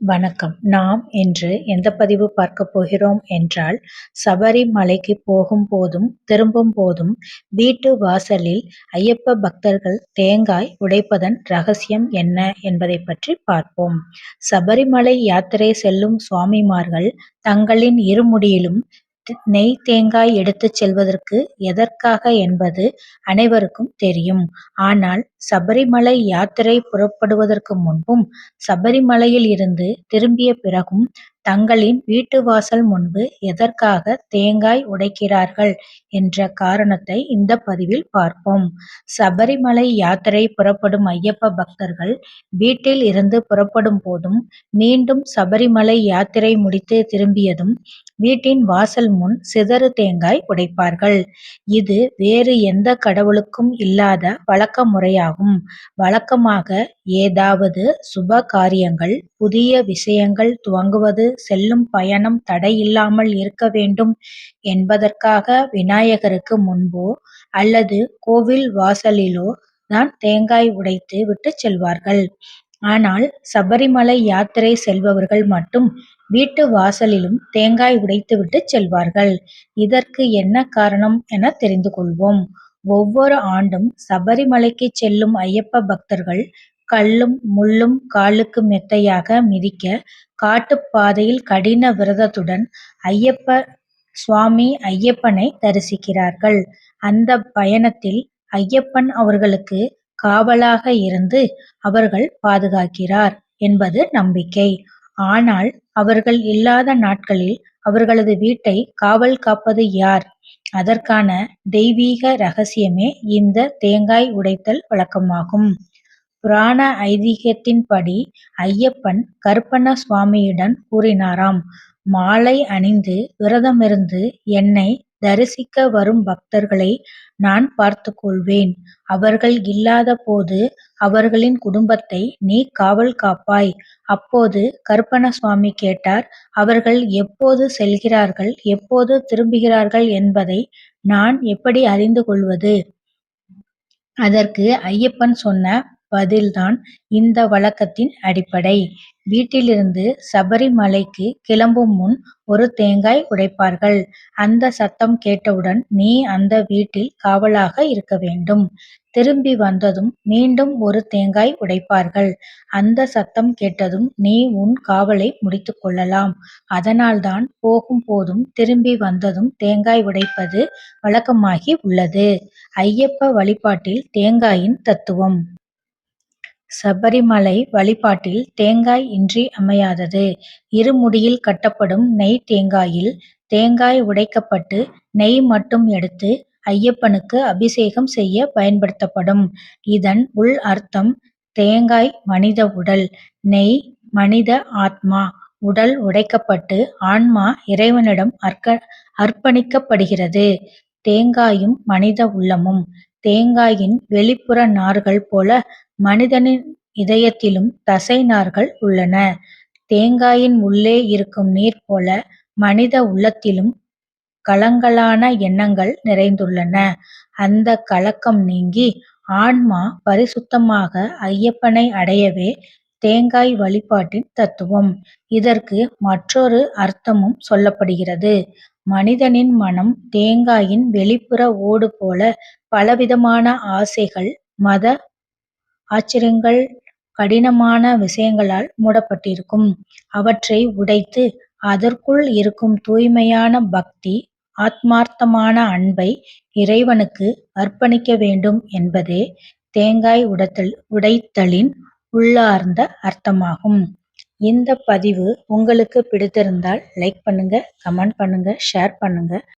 வணக்கம். நாம் இன்று எந்த பதிவு பார்க்க போகிறோம் என்றால் சபரிமலைக்கு போகும் போதும் திரும்பும் போதும் வீட்டு வாசலில் ஐயப்ப பக்தர்கள் தேங்காய் உடைப்பதன் ரகசியம் என்ன என்பதை பற்றி பார்ப்போம். சபரிமலை யாத்திரை செல்லும் சுவாமிமார்கள் தங்களின் இருமுடியிலும் நெய் தேங்காய் எடுத்துச் செல்வதற்கு எதற்காக என்பது அனைவருக்கும் தெரியும். ஆனால் சபரிமலை யாத்திரை புறப்படுவதற்கு முன்பும், சபரிமலையில் இருந்து திரும்பிய பிறகும் தங்களின் வீட்டு வாசல் முன்பு எதற்காக தேங்காய் உடைக்கிறார்கள் என்ற காரணத்தை இந்த பதிவில் பார்ப்போம். சபரிமலை யாத்திரை புறப்படும் ஐயப்ப பக்தர்கள் வீட்டில் இருந்து புறப்படும் போதும், மீண்டும் சபரிமலை யாத்திரை முடித்து திரும்பியதும் வீட்டின் வாசல் முன் சிதறு தேங்காய் உடைப்பார்கள். இது வேறு எந்த கடவுளுக்கும் இல்லாத வழக்க முறையாகும். வழக்கமாக ஏதாவது சுப காரியங்கள், புதிய விஷயங்கள் துவங்குவது, செல்லும் பயணம் தடையில்லாமல் இருக்க வேண்டும் என்பதற்காக விநாயகருக்கு முன்போ அல்லது கோவில் வாசலிலோ தான் தேங்காய் உடைத்து விட்டு செல்வார்கள். ஆனால் சபரிமலை யாத்திரை செல்பவர்கள் மட்டும் வீட்டு வாசலிலும் தேங்காய் உடைத்துவிட்டு செல்வார்கள். இதற்கு என்ன காரணம் என தெரிந்து கொள்வோம். ஒவ்வொரு ஆண்டும் சபரிமலைக்கு செல்லும் ஐயப்ப பக்தர்கள் கல்லும் முள்ளும் காலுக்கு மெத்தையாக மிதிக்க காட்டுப்பாதையில் கடின விரதத்துடன் ஐயப்ப சுவாமி ஐயப்பனை தரிசிக்கிறார்கள். அந்த பயணத்தில் ஐயப்பன் அவர்களுக்கு காவலாக இருந்து அவர்கள் பாதுகாக்கிறார் என்பது நம்பிக்கை. ஆனால் அவர்கள் இல்லாத நாட்களில் அவர்களது வீட்டை காவல் காப்பது யார்? அதற்கான தெய்வீக ரகசியமே இந்த தேங்காய் உடைத்தல் வழக்கமாகும். புராண ஐதீகத்தின்படி ஐயப்பன் கருப்பண்ண சுவாமியிடம் கூறினாராம் மாலை அணிந்து விரதமிருந்து என்னை தரிசிக்க வரும் பக்தர்களை நான் பார்த்து கொள்வேன். அவர்கள் இல்லாத போது அவர்களின் குடும்பத்தை நீ காவல் காப்பாய். அப்போது கருப்பண்ணசுவாமி கேட்டார் அவர்கள் எப்போது செல்கிறார்கள் எப்போது திரும்புகிறார்கள் என்பதை நான் எப்படி அறிந்து கொள்வது? அதற்கு ஐயப்பன் சொன்ன பதில்தான் இந்த வழக்கத்தின் அடிப்படை. வீட்டிலிருந்து சபரிமலைக்கு கிளம்பும் முன் ஒரு தேங்காய் உடைப்பார்கள். அந்த சத்தம் கேட்டவுடன் நீ அந்த வீட்டில் காவலாக இருக்க வேண்டும். திரும்பி வந்ததும் மீண்டும் ஒரு தேங்காய் உடைப்பார்கள். அந்த சத்தம் கேட்டதும் நீ உன் காவலை முடித்துக் கொள்ளலாம். அதனால்தான் போகும் போதும் திரும்பி வந்ததும் தேங்காய் உடைப்பது வழக்கமாகி உள்ளது. ஐயப்ப வழிபாட்டில் தேங்காயின் தத்துவம் சபரிமலை வழிபாட்டில் தேங்காய் இன்றி அமையாதது. இருமுடியில் கட்டப்படும் நெய் தேங்காயில் தேங்காய் உடைக்கப்பட்டு நெய் மட்டும் எடுத்து ஐயப்பனுக்கு அபிஷேகம் செய்ய பயன்படுத்தப்படும். இதன் உள் அர்த்தம் தேங்காய் மனித உடல், நெய் மனித ஆத்மா. உடல் உடைக்கப்பட்டு ஆன்மா இறைவனிடம் அர்ப்பணிக்கப்படுகிறது. தேங்காயும் மனித உள்ளமும். தேங்காயின் வெளிப்புற நார்கள் போல மனிதனின் இதயத்திலும் தசை நார்கள் உள்ளன. தேங்காயின் உள்ளே இருக்கும் நீர் போல மனித உள்ளத்திலும் கலங்கலான எண்ணங்கள் நிறைந்துள்ளன. அந்த கலக்கம் நீங்கி ஆன்மா பரிசுத்தமாக ஐயப்பனை அடையவே தேங்காய் வழிபாட்டின் தத்துவம். இதற்கு மற்றொரு அர்த்தமும் சொல்லப்படுகிறது. மனிதனின் மனம் தேங்காயின் வெளிப்புற ஓடு போல பலவிதமான ஆசைகள், மத ஆச்சரியங்கள் கடினமான விஷயங்களால் மூடப்பட்டிருக்கும். அவற்றை உடைத்து அதற்குள் இருக்கும் தூய்மையான பக்தி, ஆத்மார்த்தமான அன்பை இறைவனுக்கு அர்ப்பணிக்க வேண்டும் என்பதே தேங்காய் உடைத்தலின் உள்ளார்ந்த அர்த்தமாகும். இந்த பதிவு உங்களுக்கு பிடித்திருந்தால் லைக் பண்ணுங்க, கமெண்ட் பண்ணுங்க, ஷேர் பண்ணுங்க.